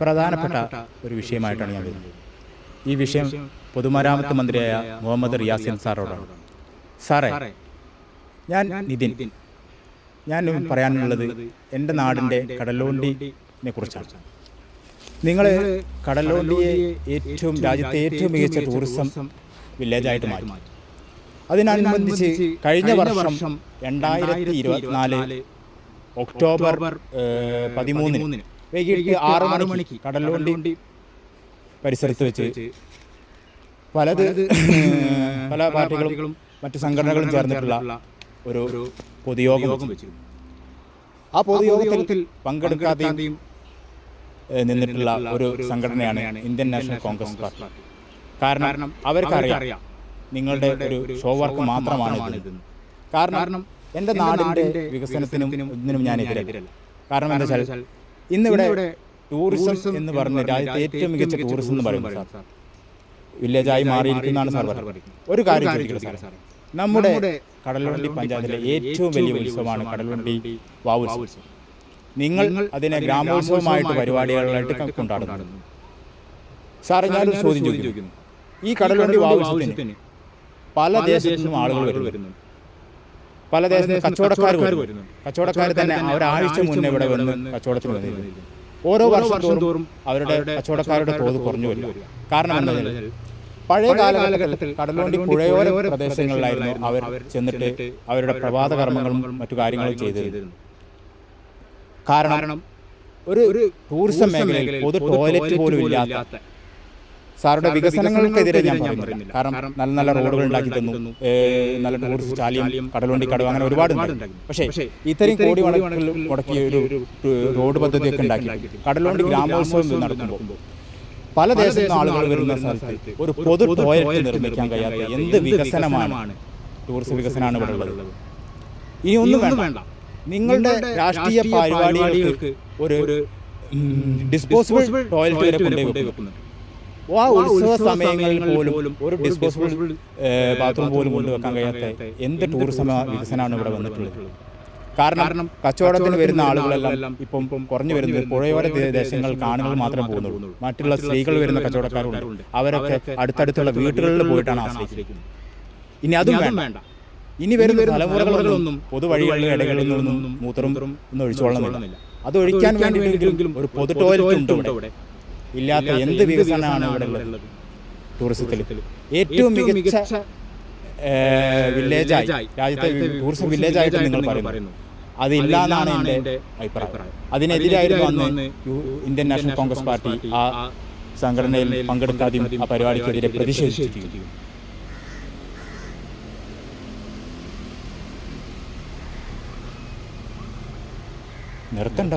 പ്രധാനപ്പെട്ട ഒരു വിഷയമായിട്ടാണ് ഞാൻ വരുന്നത്. ഈ വിഷയം പൊതുമരാമത്ത് മന്ത്രിയായ മുഹമ്മദ് റിയാസിൻ സാറോടാണ്. സാറേ ഞാൻ നിതിൻ. ഞാൻ പറയാനുള്ളത് എന്റെ നാടിന്റെ കടലോണ്ടിനെ കുറിച്ചാണ്. നിങ്ങൾ കടലോണ്ടിയെ ഏറ്റവും രാജ്യത്തെ ഏറ്റവും മികച്ച ടൂറിസം വില്ലേജായിട്ട് മാറ്റി. അതിനനുബന്ധിച്ച് കഴിഞ്ഞ വർഷം രണ്ടായിരത്തി ഇരുപത്തിനാല് ഒക്ടോബർ പതിമൂന്നിന് വൈകിട്ട് ആറ് മണിക്ക് കടലുണ്ടി പരിസരത്ത് വെച്ച് പലത് പല പാർട്ടികളും മറ്റു സംഘടനകളും ചേർന്നിട്ടുള്ള ഒരു പൊതുയോഗം. ആ പൊതുയോഗത്തിൽ പങ്കെടുക്കാതെയും നിന്നിട്ടുള്ള ഒരു സംഘടനയാണ് ഇന്ത്യൻ നാഷണൽ കോൺഗ്രസ് പാർട്ടി. കാരണം അവർക്കറിയാം നിങ്ങളുടെ ഒരു ഷോ വർക്ക് മാത്രമാണ് ഇത് കാരണം എന്റെ നാടിന്റെ വികസനത്തിനും ഇതിനും ഞാൻ എതിരല്ല. കാരണം എന്താ വെച്ചാൽ ഇന്നിവിടെ ടൂറിസം എന്ന് പറഞ്ഞ രാജ്യത്തെ ഏറ്റവും മികച്ച ടൂറിസം എന്ന് പറയുന്നത് സാർ. വില്ലേജായി മാറിയിരിക്കുന്നതാണ് സാർ പറയുന്നത്. ഒരു കാര്യം ചോദിക്കുന്നത് സാർ നമ്മുടെ കടലുണ്ടി പഞ്ചായത്തിലെ ഏറ്റവും വലിയ ഉത്സവമാണ് കടലുണ്ടി വാവുത്സവം. നിങ്ങൾ അതിനെ ഗ്രാമോത്സവമായിട്ട് പരിപാടികളായിട്ട് കൊണ്ടാടുന്നു. സാർ ഞാനൊരു ചോദ്യം ചോദിക്കുന്നു. ഈ കടലുണ്ടി വാവുത്സവത്തിന് പല ദേശത്തു നിന്നും ആളുകൾ വരുന്നു. പല ദേശത്ത് കച്ചവടക്കാർ വരുന്നു. കച്ചവടക്കാർ തന്നെ ഒരാഴ്ച മുന്നേ ഇവിടെ വന്ന് കച്ചവടത്തിന് വന്നിരുന്നു ഓരോ വർഷം തോറും അവരുടെ കച്ചവടക്കാരുടെ തോത് കുറഞ്ഞു വരിക. കാരണം എന്താ പഴയ കാലഘട്ടത്തിൽ കടലോണ്ടി പുഴയോര പ്രദേശങ്ങളിലായിരുന്നു അവർ ചെന്നിട്ട് അവരുടെ പ്രഭാത കർമ്മങ്ങളും മറ്റു കാര്യങ്ങളും ചെയ്തിരുന്നു. കാരണം ഒരു ടൂറിസം മേഖലയിൽ പൊതു ടോയ്ലറ്റ് പോലും ഇല്ലാത്ത സാറുടെ വികസനങ്ങൾക്കെതിരെ ഞാൻ പറയുന്നില്ല. കാരണം നല്ല നല്ല റോഡുകൾ ഉണ്ടാക്കി തന്നു. നല്ല ടൂറിസ്റ്റ് ചാലിയം കടലുണ്ടി കടവ് അങ്ങനെ ഒരുപാട് പക്ഷേ ഇത്രയും കോടി മുടക്കി മുടക്കിയ ഒരു റോഡ് പദ്ധതിയൊക്കെ ഉണ്ടാക്കി. കടലുണ്ടി ഗ്രാമോത്സവം നടക്കുമ്പോൾ പല ദേശത്തും ആളുകൾ വരുന്ന സ്ഥലത്ത് ഒരു പൊതു ടോയ്ലറ്റ് നിർമ്മിക്കാൻ കഴിയാത്ത എന്ത് വികസനമാണ് ടൂറിസ്റ്റ് വികസനമാണ് ഇവിടെ ഉള്ളത്? ഇനി ഒന്നും വേണ്ട. നിങ്ങളുടെ രാഷ്ട്രീയ പരിപാടികൾക്ക് ഒരു ഡിസ്പോസിബിൾ ടോയ്ലറ്റ് വരെ കൊണ്ടുപോയി വെക്കുന്നുണ്ട് ആ ഉത്സവ സമയങ്ങളിൽ പോലും ഒരു ഡിസ്പോസിബിൾ ബാത്റൂം പോലും കൊണ്ടുവെക്കാൻ കഴിയാത്ത എന്ത് ടൂറിസം വികസനമാണ് ഇവിടെ വന്നിട്ടുള്ളത്. കാരണം കച്ചവടത്തിന് വരുന്ന ആളുകളെല്ലാം ഇപ്പം കുറഞ്ഞു വരുന്നത് പുഴയോര ദേശങ്ങൾ കാണുകൾ മാത്രം മാത്രമേ പോകുന്നുള്ളൂ. മറ്റുള്ള സ്ത്രീകൾ വരുന്ന കച്ചവടക്കാരുണ്ട്. അവരൊക്കെ അടുത്തടുത്തുള്ള വീടുകളിൽ പോയിട്ടാണ് ആശ്രയിക്കുന്നത്. ഇനി അതും വേണ്ട. ഇനി വരുന്ന തലമുറകളൊന്നും പൊതുവഴികളിലും ഇടകളിൽ നിന്നും മൂത്രം ഒന്നും ഒഴിച്ചുകൊള്ളുന്നില്ല അത് ഒഴിക്കാൻ വേണ്ടിയെങ്കിലും ഒരു പൊതു ടോയ്ലറ്റ് ഉണ്ട് ഇവിടെ. ഇല്ലാത്ത എന്ത് വികസനമാണ് ഇവിടെ ഉള്ളത്? ടൂറിസത്തിൽ ഏറ്റവും മികച്ച വില്ലേജായി. രാജ്യത്തെ ടൂറിസം വില്ലേജായിട്ട് നിങ്ങൾ പറയുന്നു. അതില്ല എന്നാണ് എന്റെ അഭിപ്രായം. അതിനെതിരായിരുന്നു അന്ന് ഇന്ത്യൻ നാഷണൽ കോൺഗ്രസ് പാർട്ടി ആ സംഘടനയിൽ പങ്കെടുക്കാതെയും ആ പരിപാടിക്കെതിരെ പ്രതിഷേധിച്ചിരിക്കുന്നു. നിർത്തണ്ട